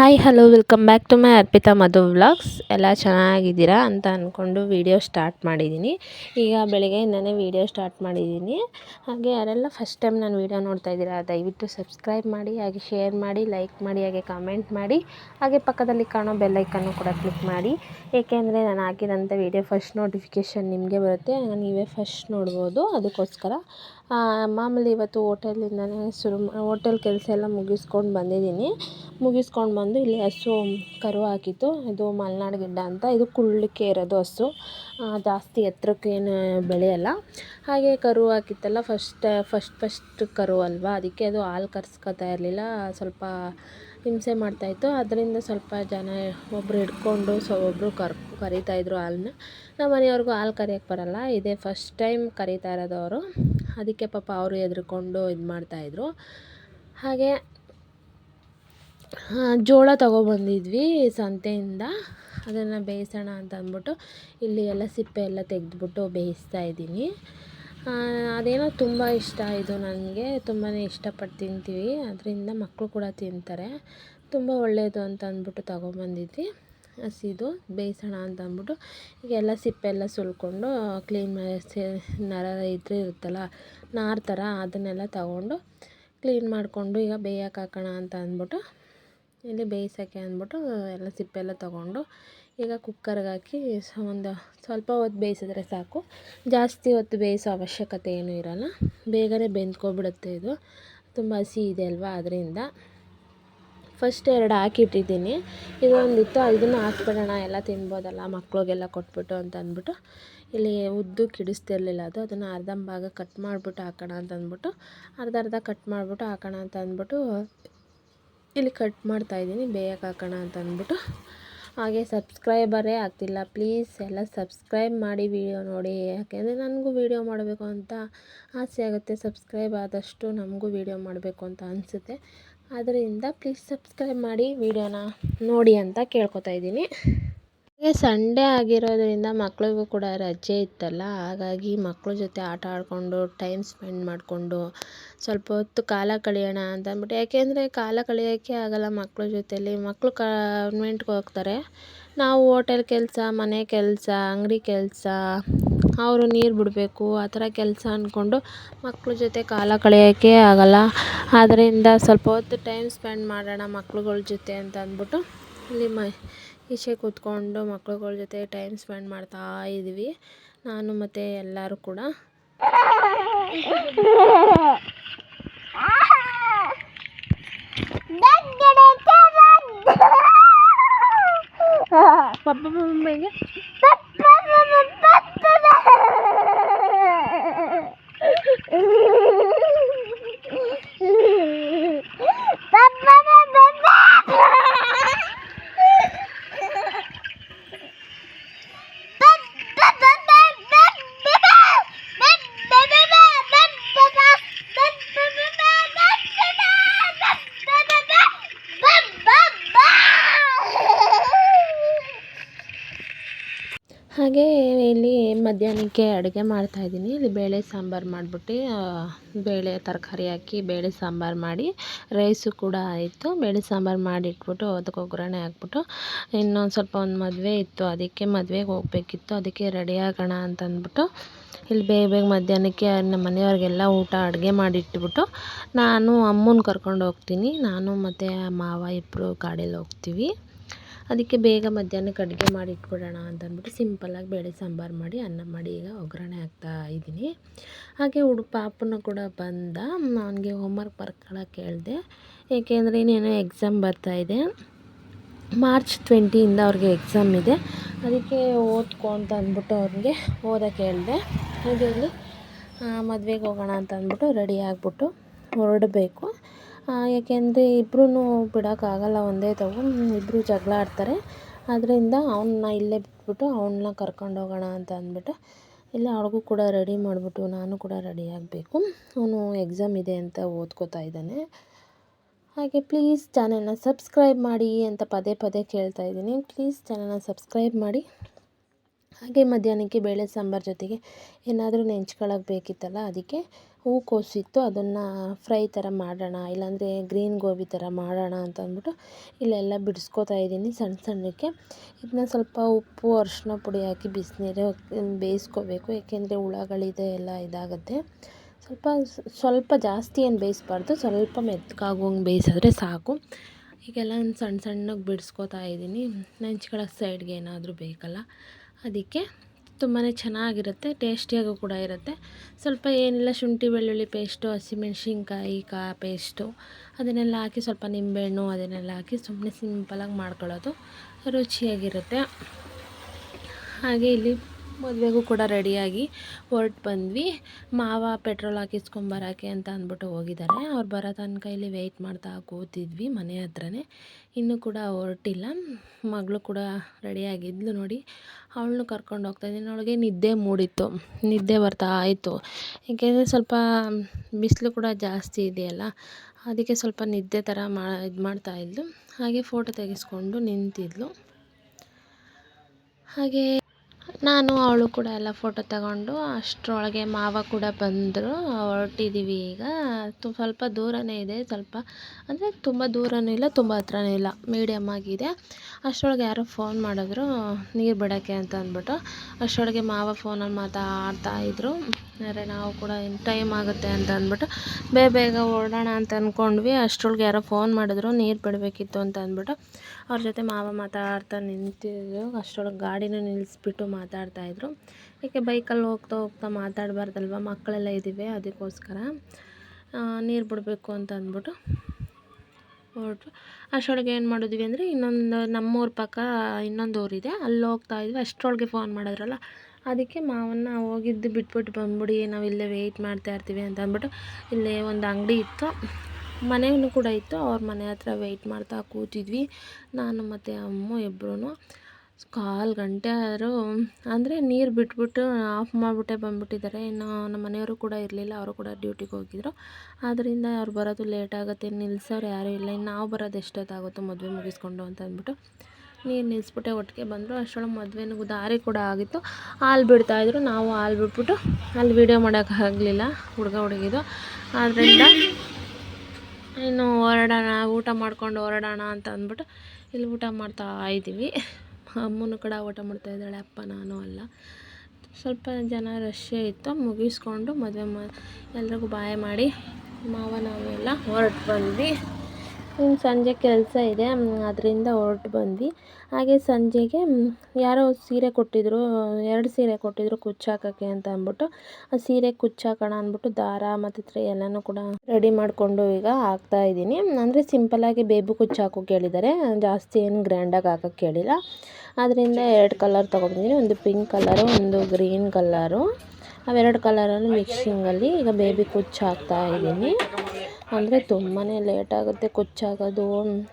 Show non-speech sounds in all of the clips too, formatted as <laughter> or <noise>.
Hi, hello, welcome back to my Arpita Madhu vlogs. ಎಲ್ಲ ಚೆನ್ನಾಗಿದ್ದೀರಾ ಅಂತ ಅಂದ್ಕೊಂಡು ವೀಡಿಯೋ ಸ್ಟಾರ್ಟ್ ಮಾಡಿದ್ದೀನಿ. ಈಗ ಬೆಳಗ್ಗೆಯಿಂದನೇ ವೀಡಿಯೋ ಸ್ಟಾರ್ಟ್ ಮಾಡಿದ್ದೀನಿ. ಹಾಗೆ ಯಾರೆಲ್ಲ ಫಸ್ಟ್ ಟೈಮ್ ನಾನು ವೀಡಿಯೋ ನೋಡ್ತಾ ಇದ್ದೀರಾ, ದಯವಿಟ್ಟು ಸಬ್ಸ್ಕ್ರೈಬ್ ಮಾಡಿ, ಹಾಗೆ ಶೇರ್ ಮಾಡಿ ಲೈಕ್ ಮಾಡಿ, ಹಾಗೆ ಕಾಮೆಂಟ್ ಮಾಡಿ, ಹಾಗೆ ಪಕ್ಕದಲ್ಲಿ ಕಾಣೋ ಬೆಲ್ಲೈಕನ್ನು ಕೂಡ ಕ್ಲಿಕ್ ಮಾಡಿ. ಏಕೆಂದರೆ ನಾನು ಹಾಕಿದಂಥ ವೀಡಿಯೋ ಫಸ್ಟ್ ನೋಟಿಫಿಕೇಷನ್ ನಿಮಗೆ ಬರುತ್ತೆ. ನೀವೇ ಫಸ್ಟ್ ನೋಡ್ಬೋದು. ಅದಕ್ಕೋಸ್ಕರ ಮಾಮೂಲಿ ಇವತ್ತು ಓಟೆಲಿಂದಲೇ ಶುರು ಓಟೆಲ್ ಕೆಲಸ ಎಲ್ಲ ಮುಗಿಸ್ಕೊಂಡು ಬಂದಿದ್ದೀನಿ. ಮುಗಿಸ್ಕೊಂಡು ಬಂದು ಇಲ್ಲಿ ಹಸು ಕರು ಹಾಕಿತ್ತು. ಇದು ಮಲೆನಾಡು ಗಿಡ್ಡ ಅಂತ. ಇದು ಕುಳ್ಳಕ್ಕೆ ಇರೋದು ಹಸು. ಜಾಸ್ತಿ ಎತ್ತರಕ್ಕೇನು ಬೆಳೆಯಲ್ಲ. ಹಾಗೆ ಕರು ಹಾಕಿತ್ತಲ್ಲ, ಫಸ್ಟ್ ಫಸ್ಟ್ ಫಸ್ಟ್ ಕರು ಅಲ್ವಾ? ಅದಕ್ಕೆ ಅದು ಹಾಲು ಕರ್ಸ್ಕೊತಾ ಇರಲಿಲ್ಲ. ಸ್ವಲ್ಪ ಹಿಂಸೆ ಮಾಡ್ತಾಯಿತ್ತು ಅದರಿಂದ ಸ್ವಲ್ಪ ಜನ ಒಬ್ಬರು ಹಿಡ್ಕೊಂಡು ಸೊ ಒಬ್ಬರು ಕರ್ ಕರೀತಾಯಿದ್ರು ಹಾಲನ್ನ. ನಮ್ಮ ಮನೆಯವ್ರಿಗೂ ಹಾಲು ಕರಿಯೋಕ್ಕೆ ಬರಲ್ಲ. ಇದೇ ಫಸ್ಟ್ ಟೈಮ್ ಕರಿತಾ ಇರೋದು ಅವರು. ಅದಕ್ಕೆ ಪಾಪ ಅವರು ಹೆದ್ರಿಕೊಂಡು ಇದು ಮಾಡ್ತಾಯಿದ್ರು ಹಾಗೆ ಜೋಳ ತೊಗೊಬಂದಿದ್ವಿ ಸಂತೆಯಿಂದ. ಅದನ್ನು ಬೇಯಿಸೋಣ ಅಂತ ಅಂದ್ಬಿಟ್ಟು ಇಲ್ಲಿ ಎಲ್ಲ ಸಿಪ್ಪೆ ಎಲ್ಲ ತೆಗೆದ್ಬಿಟ್ಟು ಬೇಯಿಸ್ತಾ ಇದ್ದೀನಿ. ಅದೇನೋ ತುಂಬ ಇಷ್ಟ ಇದು ನನಗೆ. ತುಂಬಾ ಇಷ್ಟಪಟ್ಟು ತಿಂತೀವಿ. ಅದರಿಂದ ಮಕ್ಕಳು ಕೂಡ ತಿಂತಾರೆ. ತುಂಬ ಒಳ್ಳೆಯದು ಅಂತ ಅಂದ್ಬಿಟ್ಟು ತೊಗೊಬಂದಿದ್ವಿ. ಹಸಿದು ಬೇಯಿಸೋಣ ಅಂತ ಅಂದ್ಬಿಟ್ಟು ಈಗ ಎಲ್ಲ ಸಿಪ್ಪೆಲ್ಲ ಸುಲ್ಕೊಂಡು ಕ್ಲೀನ್ ಮಾಡಿ ನರ ಇದ್ರೆ ಇರುತ್ತಲ್ಲ ನಾರು ಥರ ಅದನ್ನೆಲ್ಲ ತಗೊಂಡು ಕ್ಲೀನ್ ಮಾಡಿಕೊಂಡು ಈಗ ಬೇಯಕ್ಕೆ ಹಾಕೋಣ ಅಂತ ಅಂದ್ಬಿಟ್ಟು ಇಲ್ಲಿ ಬೇಯಿಸೋಕ್ಕೆ ಅಂದ್ಬಿಟ್ಟು ಎಲ್ಲ ಸಿಪ್ಪೆಲ್ಲ ತೊಗೊಂಡು ಈಗ ಕುಕ್ಕರ್ಗೆ ಹಾಕಿ ಒಂದು ಸ್ವಲ್ಪ ಹೊತ್ತು ಬೇಯಿಸಿದ್ರೆ ಸಾಕು. ಜಾಸ್ತಿ ಹೊತ್ತು ಬೇಯಿಸೋ ಅವಶ್ಯಕತೆ ಏನೂ ಇರೋಲ್ಲ. ಬೇಗನೆ ಬೆಂದ್ಕೊಬಿಡುತ್ತೆ ಇದು. ತುಂಬ ಹಸಿ ಇದೆ ಅಲ್ವಾ ಅದರಿಂದ. ಫಸ್ಟ್ ಎರಡು ಹಾಕಿಟ್ಟಿದ್ದೀನಿ. ಇದೊಂದಿತ್ತು ಇದನ್ನು ಹಾಕ್ಬಿಡೋಣ, ಎಲ್ಲ ತಿನ್ಬೋದಲ್ಲ, ಮಕ್ಳಿಗೆಲ್ಲ ಕೊಟ್ಬಿಟ್ಟು ಅಂತ ಅಂದ್ಬಿಟ್ಟು, ಇಲ್ಲಿ ಉದ್ದು ಕಿಡಿಸ್ತಿರ್ಲಿಲ್ಲ ಅದು. ಅದನ್ನು ಭಾಗ ಕಟ್ ಮಾಡಿಬಿಟ್ಟು ಹಾಕೋಣ ಅಂತ ಅಂದ್ಬಿಟ್ಟು, ಅರ್ಧ ಅರ್ಧ ಕಟ್ ಮಾಡಿಬಿಟ್ಟು ಹಾಕೋಣ ಅಂತ ಅಂದ್ಬಿಟ್ಟು, ಇಲ್ಲಿ ಕಟ್ ಮಾಡ್ತಾಯಿದ್ದೀನಿ ಬೇಯಕ್ಕೆ ಹಾಕೋಣ ಅಂತ ಅಂದ್ಬಿಟ್ಟು. ಹಾಗೆ ಸಬ್ಸ್ಕ್ರೈಬರೇ ಆಗ್ತಿಲ್ಲ, ಪ್ಲೀಸ್ ಎಲ್ಲ ಸಬ್ಸ್ಕ್ರೈಬ್ ಮಾಡಿ ವೀಡಿಯೋ ನೋಡಿ. ಯಾಕೆಂದರೆ ನನಗೂ ವೀಡಿಯೋ ಮಾಡಬೇಕು ಅಂತ ಆಸೆ ಆಗುತ್ತೆ, ಸಬ್ಸ್ಕ್ರೈಬ್ ಆದಷ್ಟು ನಮಗೂ ವೀಡಿಯೋ ಮಾಡಬೇಕು ಅಂತ ಅನಿಸುತ್ತೆ. ಅದರಿಂದ ಪ್ಲೀಸ್ ಸಬ್ಸ್ಕ್ರೈಬ್ ಮಾಡಿ ವಿಡಿಯೋನ ನೋಡಿ ಅಂತ ಕೇಳ್ಕೊತಾ ಇದ್ದೀನಿ. ಹಾಗೆ ಸಂಡೇ ಆಗಿರೋದ್ರಿಂದ ಮಕ್ಳಿಗೂ ಕೂಡ ರಜೆ ಇತ್ತಲ್ಲ, ಹಾಗಾಗಿ ಮಕ್ಳ ಜೊತೆ ಆಟ ಆಡಿಕೊಂಡು ಟೈಮ್ ಸ್ಪೆಂಡ್ ಮಾಡಿಕೊಂಡು ಸ್ವಲ್ಪ ಹೊತ್ತು ಕಾಲ ಕಳೆಯೋಣ ಅಂತ ಅಂದ್ಬಿಟ್ಟು, ಯಾಕೆಂದರೆ ಕಾಲ ಕಳೆಯೋಕ್ಕೆ ಆಗೋಲ್ಲ ಮಕ್ಳ ಜೊತೆಯಲ್ಲಿ ಮಕ್ಕಳು ಕಾನ್ವೆಂಟ್ಗೆ ಹೋಗ್ತಾರೆ. ನಾವು ಓಟೆಲ್ ಕೆಲಸ, ಮನೆ ಕೆಲಸ, ಅಂಗಡಿ ಕೆಲಸ, ಅವರು ನೀರು ಬಿಡಬೇಕು, ಆ ಥರ ಕೆಲಸ ಅಂದ್ಕೊಂಡು ಮಕ್ಳ ಜೊತೆ ಕಾಲ ಕಳೆಯೋಕ್ಕೆ ಆಗೋಲ್ಲ. ಆದ್ದರಿಂದ ಸ್ವಲ್ಪ ಹೊತ್ತು ಟೈಮ್ ಸ್ಪೆಂಡ್ ಮಾಡೋಣ ಮಕ್ಳುಗಳ ಜೊತೆ ಅಂತ ಅಂದ್ಬಿಟ್ಟು ಇಲ್ಲಿ ಮ, ಈಚೆ ಕೂತ್ಕೊಂಡು ಮಕ್ಳುಗಳ ಜೊತೆ ಟೈಮ್ ಸ್ಪೆಂಡ್ ಮಾಡ್ತಾ ಇದ್ವಿ ನಾನು ಮತ್ತು ಎಲ್ಲರೂ ಕೂಡ. <laughs> 爸爸，爸爸，哪？爸爸。ಮಧ್ಯಾಹ್ನಕ್ಕೆ ಅಡುಗೆ ಮಾಡ್ತಾಯಿದ್ದೀನಿ ಇಲ್ಲಿ ಬೇಳೆ ಸಾಂಬಾರು ಮಾಡಿಬಿಟ್ಟು ಬೇಳೆ ತರಕಾರಿ ಹಾಕಿ, ಬೇಳೆ ಸಾಂಬಾರು ಮಾಡಿ ರೈಸು ಕೂಡ ಆಯಿತು. ಬೇಳೆ ಸಾಂಬಾರು ಮಾಡಿಟ್ಬಿಟ್ಟು ಅದಕ್ಕೆ ಒಗ್ಗರಣೆ ಹಾಕ್ಬಿಟ್ಟು, ಇನ್ನೊಂದು ಸ್ವಲ್ಪ ಒಂದು ಮದುವೆ ಇತ್ತು. ಅದಕ್ಕೆ ಮದುವೆಗೆ ಹೋಗ್ಬೇಕಿತ್ತು. ಅದಕ್ಕೆ ರೆಡಿ ಆಗೋಣ ಅಂತಂದ್ಬಿಟ್ಟು, ಇಲ್ಲಿ ಬೇಗ ಬೇಗ ಮಧ್ಯಾಹ್ನಕ್ಕೆ ನಮ್ಮ ಮನೆಯವ್ರಿಗೆಲ್ಲ ಊಟ ಅಡುಗೆ ಮಾಡಿಟ್ಬಿಟ್ಟು, ನಾನು ಅಮ್ಮನ ಕರ್ಕೊಂಡು ಹೋಗ್ತೀನಿ. ನಾನು ಮತ್ತು ಮಾವ ಇಬ್ಬರು ಗಾಡೀಲಿ ಹೋಗ್ತೀವಿ. ಅದಕ್ಕೆ ಬೇಗ ಮಧ್ಯಾಹ್ನಕ್ಕೆ ಅಡುಗೆ ಮಾಡಿ ಇಟ್ಬಿಡೋಣ ಅಂತ ಅಂದ್ಬಿಟ್ಟು ಸಿಂಪಲ್ಲಾಗಿ ಬೇಳೆ ಸಾಂಬಾರು ಮಾಡಿ, ಅನ್ನ ಮಾಡಿ ಈಗ ಒಗ್ಗರಣೆ ಹಾಕ್ತಾ ಇದ್ದೀನಿ. ಹಾಗೆ ಹುಡುಗ ಪಾಪನ ಕೂಡ ಬಂದ, ಅವನಿಗೆ ಹೋಮ್ವರ್ಕ್ ಬರ್ಕೊಳಕ್ಕೆ ಹೇಳಿದೆ. ಏಕೆಂದರೆ ಇನ್ನೇನೋ ಎಕ್ಸಾಮ್ ಬರ್ತಾಯಿದೆ ಮಾರ್ಚ್ ಟ್ವೆಂಟಿಯಿಂದ ಅವ್ರಿಗೆ ಎಕ್ಸಾಮ್ ಇದೆ. ಅದಕ್ಕೆ ಓದ್ಕೊ ಅಂತ ಅಂದ್ಬಿಟ್ಟು ಅವ್ರಿಗೆ ಓದೋಕ್ಕೆ ಹೇಳಿದೆ. ಹಾಗೆ ಇಲ್ಲಿ ಮದುವೆಗೆ ಹೋಗೋಣ ಅಂತ ಅಂದ್ಬಿಟ್ಟು ರೆಡಿ ಆಗಿಬಿಟ್ಟು ಹೊರಡಬೇಕು. ಯಾಕೆಂದರೆ ಇಬ್ರೂ ಬಿಡೋಕ್ಕಾಗಲ್ಲ ಒಂದೇ ತಗೋ. ಇಬ್ಬರು ಜಗಳ ಆಡ್ತಾರೆ. ಅದರಿಂದ ಅವನ್ನ ಇಲ್ಲೇ ಬಿಟ್ಬಿಟ್ಟು ಅವನ್ನ ಕರ್ಕೊಂಡು ಹೋಗೋಣ ಅಂತ ಅಂದ್ಬಿಟ್ಟು ಇಲ್ಲ ಅವ್ರಿಗೂ ಕೂಡ ರೆಡಿ ಮಾಡಿಬಿಟ್ಟು ನಾನು ಕೂಡ ರೆಡಿ ಆಗಬೇಕು. ಅವನು ಎಕ್ಸಾಮ್ ಇದೆ ಅಂತ ಓದ್ಕೋತಾ ಇದ್ದಾನೆ. ಹಾಗೆ ಪ್ಲೀಸ್ ಚಾನೆಲ್ನ ಸಬ್ಸ್ಕ್ರೈಬ್ ಮಾಡಿ ಅಂತ ಪದೇ ಪದೇ ಕೇಳ್ತಾ ಇದ್ದೀನಿ. ಪ್ಲೀಸ್ ಚಾನೆಲ್ನ ಸಬ್ಸ್ಕ್ರೈಬ್ ಮಾಡಿ. ಹಾಗೆ ಮಧ್ಯಾಹ್ನಕ್ಕೆ ಬೇಳೆ ಸಾಂಬಾರು ಜೊತೆಗೆ ಏನಾದರೂ ನೆಂಚ್ಕೊಳ್ಳೋಕೆ ಬೇಕಿತ್ತಲ್ಲ ಅದಕ್ಕೆ ಹೂಕೋಸಿತ್ತು ಅದನ್ನು ಫ್ರೈ ಥರ ಮಾಡೋಣ, ಇಲ್ಲಾಂದರೆ ಗ್ರೀನ್ ಗೋಬಿ ಥರ ಮಾಡೋಣ ಅಂತ ಅಂದ್ಬಿಟ್ಟು ಇಲ್ಲೆಲ್ಲ ಬಿಡಿಸ್ಕೋತಾ ಇದ್ದೀನಿ ಸಣ್ಣ ಸಣ್ಣಕ್ಕೆ. ಇದನ್ನ ಸ್ವಲ್ಪ ಉಪ್ಪು ಅರಿಶಿನ ಪುಡಿ ಹಾಕಿ ಬಿಸಿನೀರು ಬೇಯಿಸ್ಕೋಬೇಕು, ಏಕೆಂದರೆ ಹುಳಗಳಿದೆ ಎಲ್ಲ ಇದಾಗುತ್ತೆ. ಸ್ವಲ್ಪ ಸ್ವಲ್ಪ ಜಾಸ್ತಿ ಏನು ಬೇಯಿಸ್ಬಾರ್ದು, ಸ್ವಲ್ಪ ಮೆತ್ತಗಾಗೋಂಗೆ ಬೇಯಿಸಿದ್ರೆ ಸಾಕು. ಈಗೆಲ್ಲ ಸಣ್ಣ ಸಣ್ಣಗೆ ಬಿಡಿಸ್ಕೋತಾ ಇದ್ದೀನಿ. ನೆಂಚ್ಕೊಳ್ಳೋಕೆ ಸೈಡ್ಗೆ ಏನಾದರೂ ಬೇಕಲ್ಲ. ಅದಕ್ಕೆ ತುಂಬಾ ಚೆನ್ನಾಗಿರುತ್ತೆ, ಟೇಸ್ಟಿಯಾಗೂ ಕೂಡ ಇರುತ್ತೆ. ಸ್ವಲ್ಪ ಏನಿಲ್ಲ, ಶುಂಠಿ, ಬೆಳ್ಳುಳ್ಳಿ ಪೇಸ್ಟು ಹಸಿಮೆಣ್ಸಿನ್ಕಾಯಿ ಕಾ ಪೇಸ್ಟು ಅದನ್ನೆಲ್ಲ ಹಾಕಿ ಸ್ವಲ್ಪ ನಿಂಬೆಹಣ್ಣು ಅದನ್ನೆಲ್ಲ ಹಾಕಿ ಸುಮ್ಮನೆ ಸಿಂಪಲಾಗಿ ಮಾಡ್ಕೊಳ್ಳೋದು ರುಚಿಯಾಗಿರುತ್ತೆ. ಹಾಗೆ ಇಲ್ಲಿ ಮದುವೆಗೂ ಕೂಡ ರೆಡಿಯಾಗಿ ಹೊರಟು ಬಂದ್ವಿ. ಮಾವ ಪೆಟ್ರೋಲ್ ಹಾಕಿಸ್ಕೊಂಬರೋಕ್ಕೆ ಅಂತ ಅಂದ್ಬಿಟ್ಟು ಹೋಗಿದ್ದಾರೆ. ಅವ್ರು ಬರೋ ತನಕ ಇಲ್ಲಿ ವೆಯ್ಟ್ ಮಾಡ್ತಾ ಕೂತಿದ್ವಿ ಮನೆ ಹತ್ರನೇ. ಇನ್ನೂ ಕೂಡ ಹೊರಟಿಲ್ಲ. ಮಗಳು ಕೂಡ ರೆಡಿಯಾಗಿದ್ಲು ನೋಡಿ. ಅವಳನ್ನು ಕರ್ಕೊಂಡು ಹೋಗ್ತಾಯಿದ್ದೀನಿ ಅವಳಿಗೆ ನಿದ್ದೆ ಮೂಡಿತ್ತು. ನಿದ್ದೆ ಬರ್ತಾ ಆಯಿತು. ಏಕೆಂದರೆ ಸ್ವಲ್ಪ ಬಿಸಿಲು ಕೂಡ ಜಾಸ್ತಿ ಇದೆಯಲ್ಲ, ಅದಕ್ಕೆ ಸ್ವಲ್ಪ ನಿದ್ದೆ ಥರ ಮಾ, ಇದು ಮಾಡ್ತಾಯಿದ್ಲು ಹಾಗೆ ಫೋಟೋ ತೆಗೆಸ್ಕೊಂಡು ನಿಂತಿದ್ಲು. ಹಾಗೆ ನಾನು, ಅವಳು ಕೂಡ ಎಲ್ಲ ಫೋಟೋ ತಗೊಂಡು ಅಷ್ಟರೊಳಗೆ ಮಾವ ಕೂಡ ಬಂದರು. ಹೊರಟಿದ್ದೀವಿ ಈಗ. ತು, ಸ್ವಲ್ಪ ದೂರವೇ ಇದೆ. ಸ್ವಲ್ಪ, ಅಂದರೆ ತುಂಬ ದೂರವೂ ಇಲ್ಲ, ತುಂಬ ಹತ್ರನೂ ಇಲ್ಲ. ಮೀಡಿಯಮ್ ಆಗಿದೆ. ಅಷ್ಟರೊಳಗೆ ಯಾರೋ ಫೋನ್ ಮಾಡಿದ್ರು, ನೀರು ಬಿಡೋಕ್ಕೆ ಅಂತ ಅಂದ್ಬಿಟ್ಟು. ಅಷ್ಟರೊಳಗೆ ಮಾವ ಫೋನಲ್ಲಿ ಮಾತಾಡ್ತಾ ಇದ್ದರು ಆದರೆ ನಾವು ಕೂಡ ಟೈಮ್ ಆಗುತ್ತೆ ಅಂತ ಅಂದ್ಬಿಟ್ಟು. ಬೇಗ ಬೇಗ ಓಡೋಣ ಅಂತ ಅಂದ್ಕೊಂಡ್ವಿ ಅಷ್ಟರೊಳಗೆ ಯಾರೋ ಫೋನ್ ಮಾಡಿದ್ರು, ನೀರು ಬಿಡಬೇಕಿತ್ತು ಅಂತ ಅಂದ್ಬಿಟ್ಟು. ಅವ್ರ ಜೊತೆ ಮಾವ ಮಾತಾಡ್ತಾ ನಿಂತಿದ್ರು. ಅಷ್ಟರೊಳಗೆ ಗಾಡಿನ ನಿಲ್ಲಿಸ್ಬಿಟ್ಟು ಮಾತಾಡ್ತಾಯಿದ್ರು ಏಕೆ ಬೈಕಲ್ಲಿ ಹೋಗ್ತಾ ಹೋಗ್ತಾ ಮಾತಾಡಬಾರ್ದಲ್ವ? ಮಕ್ಕಳೆಲ್ಲ ಇದ್ದೀವಿ ಅದಕ್ಕೋಸ್ಕರ ನೀರು ಬಿಡಬೇಕು ಅಂತ ಅಂದ್ಬಿಟ್ಟು. ಹೊರಟು ಅಷ್ಟರೊಳಗೆ ಏನು ಮಾಡಿದ್ವಿ ಅಂದರೆ ಇನ್ನೊಂದು ನಮ್ಮೂರ ಪಕ್ಕ ಇನ್ನೊಂದು ಊರಿದೆ. ಅಲ್ಲಿ ಹೋಗ್ತಾ ಇದ್ವಿ. ಅಷ್ಟರೊಳಗೆ ಫೋನ್ ಮಾಡಿದ್ರಲ್ಲ. ಅದಕ್ಕೆ ಮಾವನ್ನ ಹೋಗಿದ್ದು ಬಿಟ್ಬಿಟ್ಟು ಬಂದ್ಬಿಡಿ, ನಾವು ಇಲ್ಲೇ ವೆಯ್ಟ್ ಮಾಡ್ತಾ ಇರ್ತೀವಿ ಅಂತ ಅಂದ್ಬಿಟ್ಟು ಇಲ್ಲೇ ಒಂದು ಅಂಗಡಿ ಇತ್ತು. ಮನೆಯೂ ಕೂಡ ಇತ್ತು. ಅವ್ರ ಮನೆ ಹತ್ರ ವೆಯ್ಟ್ ಮಾಡ್ತಾ ಕೂತಿದ್ವಿ. ನಾನು ಮತ್ತು ಅಮ್ಮ ಇಬ್ಬರೂ ಕಾಲು ಗಂಟೆ ಆದರೂ, ಅಂದರೆ ನೀರು ಬಿಟ್ಬಿಟ್ಟು ಆಫ್ ಮಾಡಿಬಿಟ್ಟೆ ಬಂದುಬಿಟ್ಟಿದ್ದಾರೆ. ಇನ್ನು ನಮ್ಮ ಮನೆಯವರು ಕೂಡ ಇರಲಿಲ್ಲ, ಅವರು ಕೂಡ ಡ್ಯೂಟಿಗೆ ಹೋಗಿದ್ರು. ಆದ್ದರಿಂದ ಅವ್ರು ಬರೋದು ಲೇಟ್ ಆಗುತ್ತೆ. ನಿಲ್ಸೋರು ಯಾರೂ ಇಲ್ಲ. ಇನ್ನು ನಾವು ಬರೋದು ಎಷ್ಟೊತ್ತಾಗುತ್ತೋ, ಮದುವೆ ಮುಗಿಸ್ಕೊಂಡು ಅಂತ ಅಂದ್ಬಿಟ್ಟು ನೀರು ನಿಲ್ಲಿಸ್ಬಿಟ್ಟೆ ಒಟ್ಟಿಗೆ ಬಂದರು. ಅಷ್ಟೊಳಗೆ ಮದುವೆನೂ ದಾರಿ ಕೂಡ ಆಗಿತ್ತು. ಹಾಲು ಬಿಡ್ತಾಯಿದ್ರು ನಾವು ಹಾಲು ಬಿಟ್ಬಿಟ್ಟು ಅಲ್ಲಿ ವೀಡಿಯೋ ಮಾಡೋಕ್ಕಾಗಲಿಲ್ಲ ಹುಡುಗ ಹುಡುಗಿದು. ಆದ್ದರಿಂದ ಇನ್ನು ಹೊರಡೋಣ, ಊಟ ಮಾಡ್ಕೊಂಡು ಹೊರಡೋಣ ಅಂತ ಅಂದ್ಬಿಟ್ಟು ಇಲ್ಲಿ ಊಟ ಮಾಡ್ತಾ ಇದ್ದೀವಿ. ಅಮ್ಮನೂ ಕೂಡ ಊಟ ಮಾಡ್ತಾಯಿದ್ದಾಳೆ ಅಪ್ಪ ನಾನು ಅಲ್ಲ. ಸ್ವಲ್ಪ ಜನ ರಶ್ಶೇ ಇತ್ತು, ಮುಗಿಸ್ಕೊಂಡು ಮದುವೆ ಮ, ಎಲ್ರಿಗೂ ಬಾಯ್ ಮಾಡಿ ಮಾವ ನಾವೆಲ್ಲ ಹೊರಟು ಬಂದ್ವಿ. ಇನ್ನು ಸಂಜೆ ಕೆಲಸ ಇದೆ ಅದರಿಂದ ಹೊರಟು ಬಂದ್ವಿ. ಹಾಗೆ ಸಂಜೆಗೆ ಯಾರೋ ಸೀರೆ ಕೊಟ್ಟಿದ್ದರು ಎರಡು ಸೀರೆ ಕೊಟ್ಟಿದ್ದರು ಕುಚ್ಚಾಕೋಕ್ಕೆ ಅಂತ ಅಂದ್ಬಿಟ್ಟು, ಆ ಸೀರೆ ಕುಚ್ಚಾಕೋಣ ಅಂದ್ಬಿಟ್ಟು ದಾರ ಮತ್ತು ತ್ರೆ ಎಲ್ಲನೂ ಕೂಡ ರೆಡಿ ಮಾಡಿಕೊಂಡು ಈಗ ಹಾಕ್ತಾ ಇದ್ದೀನಿ. ಅಂದರೆ ಸಿಂಪಲ್ಲಾಗಿ ಬೇಬು ಕುಚ್ಚು ಹಾಕೋಕೆ ಹೇಳಿದ್ದಾರೆ ಜಾಸ್ತಿ ಏನು ಗ್ರ್ಯಾಂಡಾಗಿ ಹಾಕೋಕ್ಕೆ ಹೇಳಿಲ್ಲ ಅದರಿಂದ ಎರಡು ಕಲರ್ ತೊಗೊಬಂದಿನಿ ಒಂದು ಪಿಂಕ್ ಕಲರು ಒಂದು ಗ್ರೀನ್ ಕಲರು ಅವೆರಡು ಕಲರನ್ನು ಮಿಕ್ಸಿಂಗಲ್ಲಿ ಈಗ ಬೇಬಿ ಕುಚ್ಚು ಹಾಕ್ತಾ ಇದ್ದೀನಿ. ಅಂದರೆ ತುಂಬಾ ಲೇಟಾಗುತ್ತೆ ಕುಚ್ಚಾಗೋದು.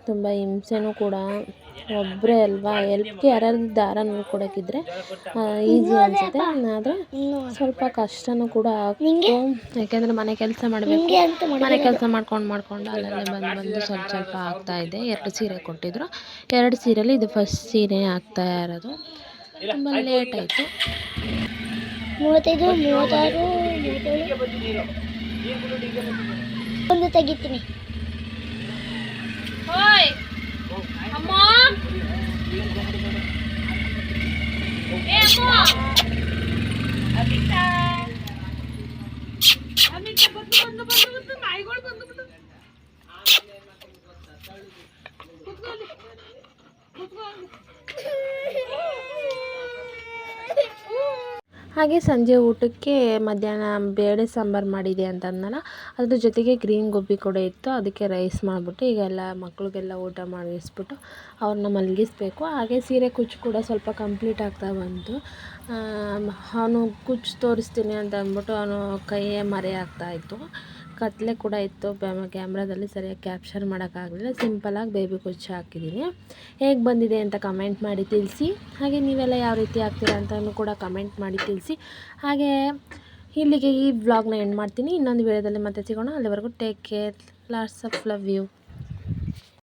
ತುಂಬ ಹಿಂಸೆನೂ ಕೂಡ ಒಬ್ಬರೇ ಅಲ್ವಾ? ಎಲ್ಪ್ಗೆ ಯಾರಾದ್ರು ದಾರ ಕೊಡೋಕ್ಕಿದ್ರೆ ಈಸಿ ಅನಿಸುತ್ತೆ. ಆದರೆ ಸ್ವಲ್ಪ ಕಷ್ಟನೂ ಕೂಡ ಆಗ್ತು ಯಾಕೆಂದರೆ ಮನೆ ಕೆಲಸ ಮಾಡಬೇಕು. ಮನೆ ಕೆಲಸ ಮಾಡ್ಕೊಂಡು ಮಾಡ್ಕೊಂಡು ಅಲ್ಲಲ್ಲೇ ಬಂದು ಬಂದು ಸ್ವಲ್ಪ ಸ್ವಲ್ಪ ಆಗ್ತಾಯಿದೆ ಎರಡು ಸೀರೆ ಕೊಟ್ಟಿದ್ರು. ಎರಡು ಸೀರೆಲಿ ಇದು ಫಸ್ಟ್ ಸೀರೆ ಆಗ್ತಾ ಇರೋದು. ತುಂಬ ಲೇಟ್ ಆಯಿತು. ಮೂವತ್ತೈದು ಮೂವತ್ತಾರು ಒಂದು ತೆಗಿತೀನಿ. Amor! Ei, amor! Habitat! ಹಾಗೆ ಸಂಜೆ ಊಟಕ್ಕೆ ಮಧ್ಯಾಹ್ನ ಬೇಳೆ ಸಾಂಬಾರು ಮಾಡಿದೆ ಅಂತ ಅದ್ರ ಜೊತೆಗೆ ಗ್ರೀನ್ ಗೋಬಿ ಕೂಡ ಇತ್ತು. ಅದಕ್ಕೆ ರೈಸ್ ಮಾಡಿಬಿಟ್ಟು ಈಗೆಲ್ಲ ಮಕ್ಳಿಗೆಲ್ಲ ಊಟ ಮಾಡಿಸ್ಬಿಟ್ಟು ಅವ್ರನ್ನ ಮಲಗಿಸ್ಬೇಕು. ಹಾಗೆ ಸೀರೆ ಕುಚ್ಚು ಕೂಡ ಸ್ವಲ್ಪ ಕಂಪ್ಲೀಟ್ ಆಗ್ತಾ ಬಂತು. ಅವನು ಕುಚ್ಚು ತೋರಿಸ್ತೀನಿ ಅಂತ ಅಂದ್ಬಿಟ್ಟು ಅವನು ಕೈಯೇ ಮರೆ ಆಗ್ತಾಯಿತ್ತು ಕತ್ಲೆ ಕೂಡ ಇತ್ತು ಕ್ಯಾಮ್ರಾದಲ್ಲಿ ಸರಿಯಾಗಿ ಕ್ಯಾಪ್ಚರ್ ಮಾಡೋಕ್ಕಾಗಲಿಲ್ಲ. ಸಿಂಪಲಾಗಿ ಬೇಬಿ ಕುಚ್ಚು ಹಾಕಿದ್ದೀನಿ. ಹೇಗೆ ಬಂದಿದೆ ಅಂತ ಕಮೆಂಟ್ ಮಾಡಿ ತಿಳಿಸಿ. ಹಾಗೆ ನೀವೆಲ್ಲ ಯಾವ ರೀತಿ ಆಗ್ತೀರಾ ಅಂತಲೂ ಕೂಡ ಕಮೆಂಟ್ ಮಾಡಿ ತಿಳಿಸಿ. ಹಾಗೆ ಇಲ್ಲಿಗೆ ಈ ವ್ಲಾಗ್ನ ಎಂಡ್ ಮಾಡ್ತೀನಿ. ಇನ್ನೊಂದು ವೀಡಿಯೋದಲ್ಲಿ ಮತ್ತೆ ಸಿಗೋಣ. ಅಲ್ಲಿವರೆಗೂ take care. Lots of love you